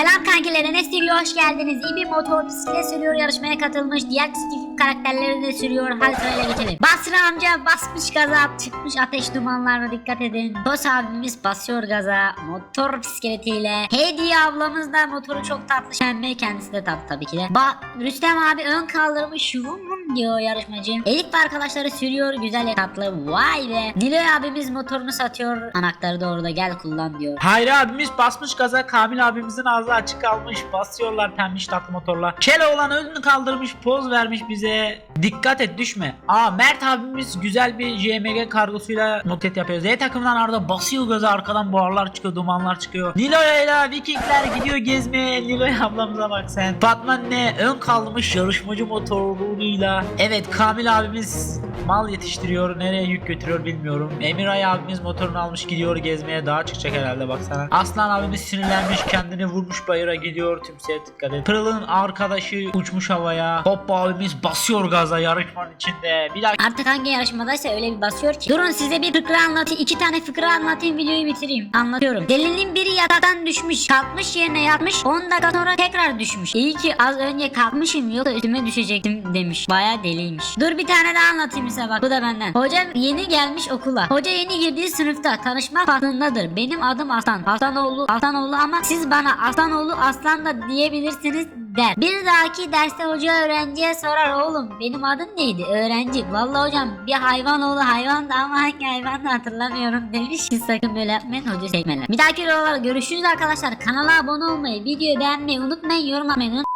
Selam kankiler ne sürüyor hoş geldiniz. İyi bir motor bisiklet sürüyor yarışmaya katılmış. Diğer çizgi karakterleri de sürüyor. Hadi sırayla geçelim. Basri amca basmış gaza çıkmış ateş dumanlarına dikkat edin. Boss abimiz basıyor gaza motor bisikletiyle. Hediye ablamız da motoru çok tatlı. Pembe kendisi de tatlı tabii ki de. Ba Rüstem abi ön kaldırmış vum vum diyor yarışmacı. Elif ve arkadaşları sürüyor güzel tatlı. Vay be. Niloy abimiz motorunu satıyor. Anahtarı da orada gel kullan diyor. Hayri abimiz basmış gaza Kamil abimizin ağzı açık kalmış basıyorlar pembiş tatlı motorla. Keloğlan önünü kaldırmış poz vermiş bize dikkat et düşme. Aa Mert abimiz güzel bir JMG kargosuyla motet yapıyor. Z takımdan arada basıyor gaza arkadan buharlar çıkıyor dumanlar çıkıyor. Niloy ile Vikingler gidiyor gezmeye Niloy ablamıza bak sen. Fatma ne ön kalmış yarışmacı Evet Kamil abimiz mal yetiştiriyor nereye yük götürüyor bilmiyorum. Emiray abimiz motorunu almış gidiyor gezmeye daha çıkacak herhalde baksana. Aslan abimiz sinirlenmiş kendini vurmuş bayıra gidiyor tümseye dikkat et. Pırıl'ın arkadaşı uçmuş havaya. Hoppa abimiz basıyor gaza yarışmanın içinde. Bir dakika. Artık hangi yarışmadaysa öyle bir basıyor ki. Durun size bir fıkra anlatayım. iki tane fıkra anlatayım videoyu bitireyim. Anlatıyorum. Delinin biri yataktan düşmüş. Kalkmış yerine yatmış. 10 dakika sonra tekrar düşmüş. İyi ki az önce kalkmışım yoksa üstüme düşecektim demiş. Baya deliymiş. Dur bir tane daha anlatayım size bak. Bu da benden. Hocam yeni gelmiş okula. Hoca yeni girdiği sınıfta tanışma faslındadır. Benim adım Aslan. Haslanoğlu Haslanoğlu ama siz bana Aslanoğlu Aslan da diyebilirsiniz der. Bir dahaki derste hoca öğrenciye sorar oğlum benim adım neydi? Öğrenci. Vallahi hocam bir hayvan oğlu hayvan da ama hangi hayvan da hatırlamıyorum demiş. Siz sakın böyle yapmayın hoca sekmeler. Bir dahaki videolarda görüşürüz arkadaşlar. Kanala abone olmayı, videoyu beğenmeyi unutmayın. Yorum atmayı unutmayın.